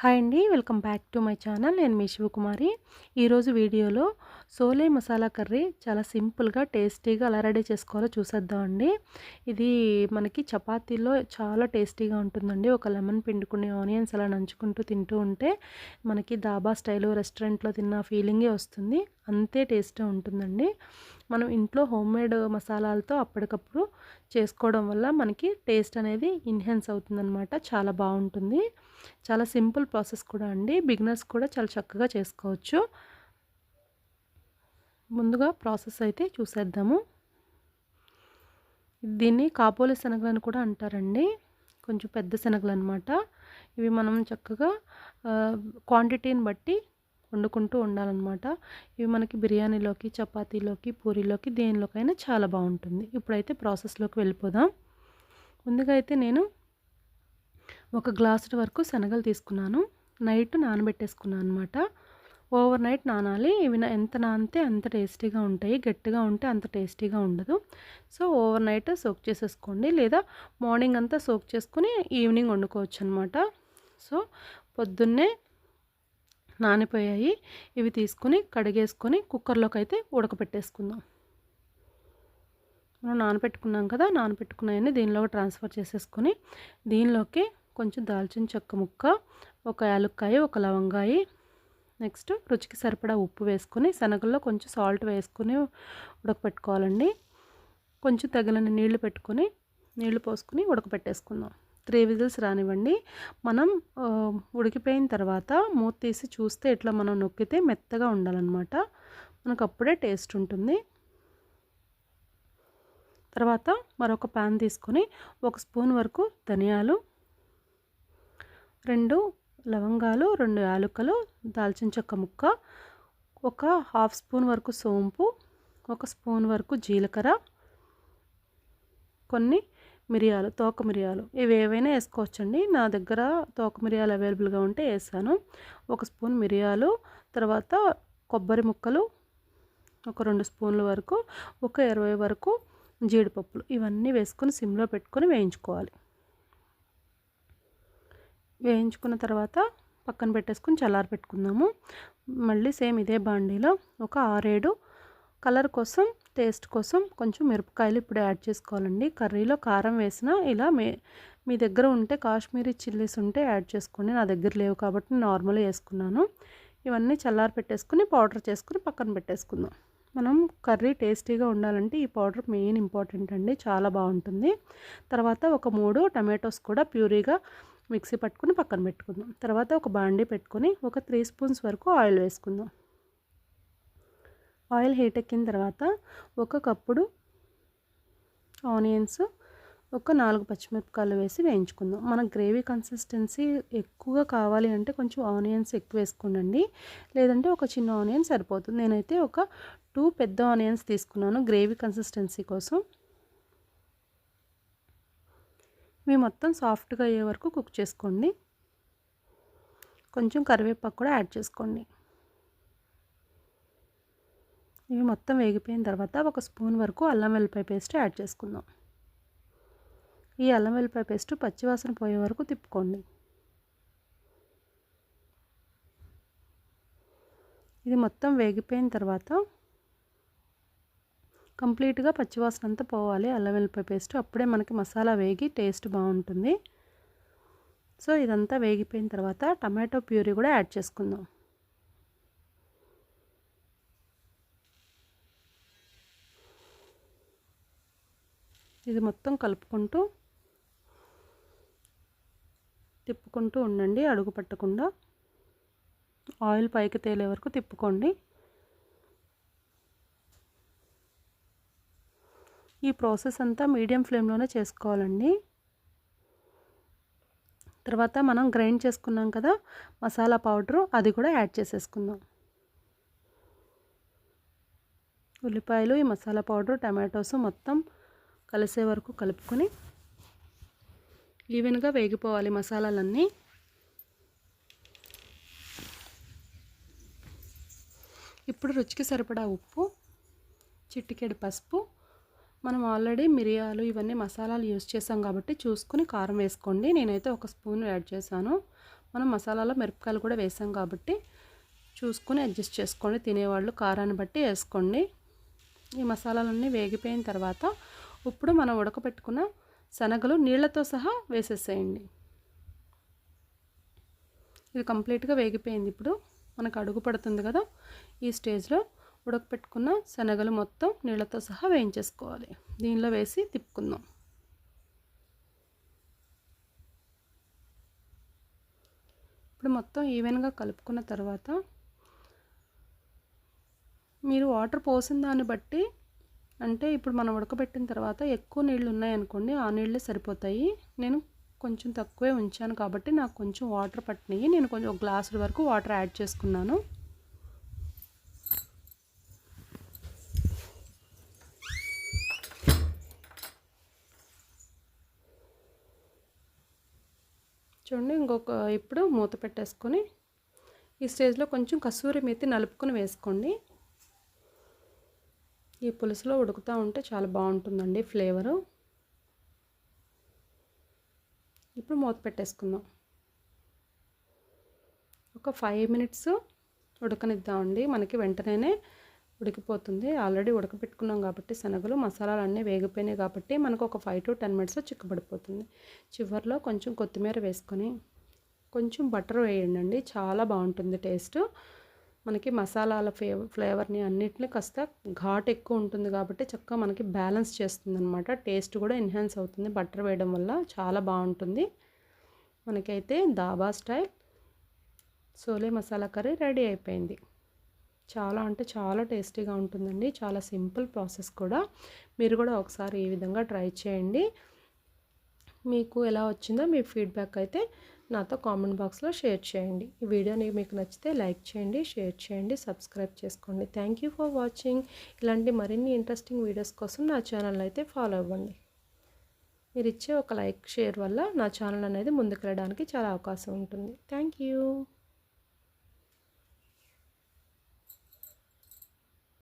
Hi అండి welcome back to my channel. నేను మీ శివకుమారి. ఈరోజు వీడియోలో సోలే మసాలా కర్రీ చాలా సింపుల్గా టేస్టీగా అలా రెడీ చేసుకోవాలో చూసేద్దామండి ఇది మనకి చపాతీలో చాలా టేస్టీగా ఉంటుందండి. ఒక లెమన్ పిండుకునే ఆనియన్స్ అలా నంచుకుంటూ తింటూ ఉంటే మనకి దాబా స్టైలు రెస్టారెంట్లో తిన్న ఫీలింగే వస్తుంది. అంతే టేస్ట్ ఉంటుందండి. మనం ఇంట్లో హోమ్ మేడ్ మసాలాలతో అప్పటికప్పుడు చేసుకోవడం వల్ల మనకి టేస్ట్ అనేది ఇన్హెన్స్ అవుతుందన్నమాట. చాలా బాగుంటుంది. చాలా సింపుల్ ప్రాసెస్ కూడా అండి. బిగినర్స్ కూడా చాలా చక్కగా చేసుకోవచ్చు. ముందుగా ప్రాసెస్ అయితే చూసేద్దాము. దీన్ని కాబోలి శనగలను కూడా అంటారండి. కొంచెం పెద్ద శనగలు అనమాట ఇవి మనం చక్కగా క్వాంటిటీని బట్టి వండుకుంటూ ఉండాలన్నమాట. ఇవి మనకి బిర్యానీలోకి చపాతీలోకి పూరీలోకి దేనిలోకైనా చాలా బాగుంటుంది. ఇప్పుడైతే ప్రాసెస్లోకి వెళ్ళిపోదాం. ముందుగా అయితే నేను ఒక గ్లాసు వరకు శనగలు తీసుకున్నాను. నైట్ నానబెట్టేసుకున్నాను అనమాట ఓవర్ నైట్ నానాలి. ఇవి ఎంత నానితే అంత టేస్టీగా ఉంటాయి. గట్టిగా ఉంటే అంత టేస్టీగా ఉండదు. సో ఓవర్ నైట్ సోక్ చేసేసుకోండి. లేదా మార్నింగ్ అంతా సోక్ చేసుకుని ఈవినింగ్ వండుకోవచ్చు అనమాట సో పొద్దున్నే నానిపోయాయి. ఇవి తీసుకుని కడిగేసుకొని కుక్కర్లోకి అయితే ఉడకపెట్టేసుకుందాం. మనం నానపెట్టుకున్నాం కదా నానపెట్టుకున్నాయని దీనిలో ట్రాన్స్ఫర్ చేసేసుకొని దీనిలోకి కొంచెం దాల్చిన చెక్క ముక్క ఒక యాలుక్కాయ ఒక లవంగాయి నెక్స్ట్ రుచికి సరిపడా ఉప్పు వేసుకొని శనగల్లో కొంచెం సాల్ట్ వేసుకొని ఉడకపెట్టుకోవాలండి. కొంచెం తగిలిన నీళ్ళు పెట్టుకొని నీళ్ళు పోసుకొని ఉడకపెట్టేసుకుందాం. త్రీ విజిల్స్ రానివ్వండి. మనం ఉడికిపోయిన తర్వాత మూత తీసి చూస్తే ఇట్లా మనం నొక్కితే మెత్తగా ఉండాలన్నమాట. మనకు అప్పుడే టేస్ట్ ఉంటుంది. తర్వాత మరొక ప్యాన్ తీసుకొని ఒక స్పూన్ వరకు ధనియాలు రెండు లవంగాలు రెండు యాలకులు దాల్చిన చెక్క ముక్క ఒక హాఫ్ స్పూన్ వరకు సోంపు ఒక స్పూన్ వరకు జీలకర్ర కొన్ని మిరియాలు తోక మిరియాలు. ఇవి ఏవైనా వేసుకోవచ్చండి. నా దగ్గర తోక మిరియాలు అవైలబుల్గా ఉంటే వేసాను. ఒక స్పూన్ మిరియాలు తర్వాత కొబ్బరి ముక్కలు ఒక రెండు స్పూన్ల వరకు ఒక ఇరవై వరకు జీడిపప్పులు. ఇవన్నీ వేసుకొని సిమ్లో పెట్టుకొని వేయించుకోవాలి. వేయించుకున్న తర్వాత పక్కన పెట్టేసుకుని చల్లారి పెట్టుకుందాము. మళ్ళీ సేమ్ ఇదే బాండీలో ఒక ఆరేడు కలర్ కోసం టేస్ట్ కోసం కొంచెం మిరపకాయలు ఇప్పుడు యాడ్ చేసుకోవాలండి. కర్రీలో కారం వేసిన ఇలా మే మీ దగ్గర ఉంటే కాశ్మీరీ చిల్లీస్ ఉంటే యాడ్ చేసుకోండి. నా దగ్గర లేవు కాబట్టి నార్మల్గా వేసుకున్నాను. ఇవన్నీ చల్లారి పెట్టేసుకుని పౌడర్ చేసుకుని పక్కన పెట్టేసుకుందాం. మనం కర్రీ టేస్టీగా ఉండాలంటే ఈ పౌడర్ మెయిన్ ఇంపార్టెంట్ అండి. చాలా బాగుంటుంది. తర్వాత ఒక మూడు టమాటోస్ కూడా ప్యూరీగా మిక్సీ పట్టుకుని పక్కన పెట్టుకుందాం. తర్వాత ఒక బాండీ పెట్టుకొని ఒక త్రీ స్పూన్స్ వరకు ఆయిల్ వేసుకుందాం. ఆయిల్ హీట్ ఎక్కిన తర్వాత ఒక కప్పుడు ఆనియన్స్ ఒక నాలుగు పచ్చిమిరపకాయలు వేసి వేయించుకుందాం. మన గ్రేవీ కన్సిస్టెన్సీ ఎక్కువగా కావాలి అంటే కొంచెం ఆనియన్స్ ఎక్కువ వేసుకోండి లేదంటే ఒక చిన్న ఆనియన్ సరిపోతుంది. నేనైతే ఒక టూ పెద్ద ఆనియన్స్ తీసుకున్నాను గ్రేవీ కన్సిస్టెన్సీ కోసం. ఇవి మొత్తం సాఫ్ట్గా అయ్యే వరకు కుక్ చేసుకోండి. కొంచెం కరివేపాకు కూడా యాడ్ చేసుకోండి. ఇవి మొత్తం వేగిపోయిన తర్వాత ఒక స్పూన్ వరకు అల్లం వెల్లిపాయ పేస్ట్ యాడ్ చేసుకుందాం. ఈ అల్లం వెల్లిపాయ పేస్ట్ పచ్చివాసన పోయే వరకు తిప్పుకోండి. ఇది మొత్తం వేగిపోయిన తర్వాత కంప్లీట్గా పచ్చివాసన అంతా పోవాలి. అల్లం వెల్లిపాయ పేస్ట్. అప్పుడే మనకి మసాలా వేగి టేస్ట్ బాగుంటుంది. సో ఇదంతా వేగిపోయిన తర్వాత టమాటో ప్యూరీ కూడా యాడ్ చేసుకుందాం. ఇది మొత్తం కలుపుకుంటూ తిప్పుకుంటూ ఉండండి. అడుగు పట్టకుండా. ఆయిల్ పైకి తేలే వరకు తిప్పుకోండి. ఈ ప్రాసెస్ అంతా మీడియం ఫ్లేమ్లోనే చేసుకోవాలండి. తర్వాత మనం గ్రైండ్ చేసుకున్నాం కదా మసాలా పౌడరు అది కూడా యాడ్ చేసేసుకుందాం. ఉల్లిపాయలు ఈ మసాలా పౌడర్ టమాటోస్ మొత్తం కలిసే వరకు కలుపుకొని ఈవెన్గా వేగిపోవాలి మసాలాలన్నీ. ఇప్పుడు రుచికి సరిపడా ఉప్పు చిట్టికెడు పసుపు మనం ఆల్రెడీ మిరియాలు ఇవన్నీ మసాలాలు యూస్ చేసాం కాబట్టి చూసుకుని కారం వేసుకోండి. నేనైతే ఒక స్పూన్ యాడ్ చేశాను. మనం మసాలాలో మిరపకాయలు కూడా వేసాం కాబట్టి చూసుకొని అడ్జస్ట్ చేసుకోండి. తినేవాళ్ళు కారాన్ని బట్టి వేసుకోండి. ఈ మసాలాలన్నీ వేగిపోయిన తర్వాత ఇప్పుడు మనం ఉడకపెట్టుకున్న శనగలు నీళ్ళతో సహా వేసేసేయండి. ఇది కంప్లీట్గా వేగిపోయింది ఇప్పుడు. మనకు అడుగు పడుతుంది కదా ఈ స్టేజ్లో. ఉడకపెట్టుకున్న శనగలు మొత్తం నీళ్ళతో సహా వేయించేసుకోవాలి. దీనిలో వేసి తిప్పుకుందాం. ఇప్పుడు మొత్తం ఈవెన్గా కలుపుకున్న తర్వాత మీరు వాటర్ పోసిన దాన్ని బట్టి అంటే ఇప్పుడు మనం ఉడకబెట్టిన తర్వాత ఎక్కువ నీళ్ళు ఉన్నాయనుకోండి ఆ నీళ్ళే సరిపోతాయి. నేను కొంచెం తక్కువే ఉంచాను కాబట్టి నాకు కొంచెం వాటర్ పట్టినాయి. నేను కొంచెం ఒక గ్లాసుల వరకు వాటర్ యాడ్ చేసుకున్నాను. చూడండి ఇంకొక ఇప్పుడు మూత పెట్టేసుకొని ఈ స్టేజ్లో కొంచెం కసూరి మెత్తి నలుపుకొని వేసుకోండి. ఈ పులుసులో ఉడుకుతూ ఉంటే చాలా బాగుంటుందండి ఫ్లేవరు. ఇప్పుడు మూత పెట్టేసుకుందాం. ఒక ఫైవ్ మినిట్స్ ఉడకనిద్దామండి. మనకి వెంటనే ఉడికిపోతుంది. ఆల్రెడీ ఉడకపెట్టుకున్నాం కాబట్టి శనగలు మసాలాలు అన్నీ వేగిపోయినాయి కాబట్టి మనకు ఒక ఫైవ్ టు టెన్ మినిట్స్లో చిక్కబడిపోతుంది. చివరిలో కొంచెం కొత్తిమీర వేసుకొని కొంచెం బటర్ వేయండి చాలా బాగుంటుంది టేస్ట్. మనకి మసాలాల ఫ్లే ఫ్లేవర్ని అన్నిటిని కాస్త ఘాట్ ఎక్కువ ఉంటుంది కాబట్టి చక్కగా మనకి బ్యాలెన్స్ చేస్తుంది అనమాట టేస్ట్ కూడా ఎన్హాన్స్ అవుతుంది. బటర్ వేయడం వల్ల చాలా బాగుంటుంది. మనకైతే dhaba style. Chole masala curry ready అయిపోయింది. చాలా అంటే చాలా టేస్టీగా ఉంటుందండి. చాలా సింపుల్ ప్రాసెస్ కూడా. మీరు కూడా ఒకసారి ఈ విధంగా ట్రై చేయండి. మీకు ఎలా వచ్చిందో మీ ఫీడ్బ్యాక్ అయితే నాతో కామెంట్ బాక్స్లో షేర్ చేయండి. ఈ వీడియోని మీకు నచ్చితే లైక్ చేయండి షేర్ చేయండి సబ్స్క్రైబ్ చేసుకోండి. Thank you for watching. ఇలాంటి మరిన్ని ఇంట్రెస్టింగ్ వీడియోస్ కోసం నా ఛానల్ అయితే ఫాలో అవ్వండి. మీరు ఇచ్చే ఒక లైక్ షేర్ వల్ల నా ఛానల్ అనేది ముందుకెళ్ళడానికి చాలా అవకాశం ఉంటుంది. Thank you.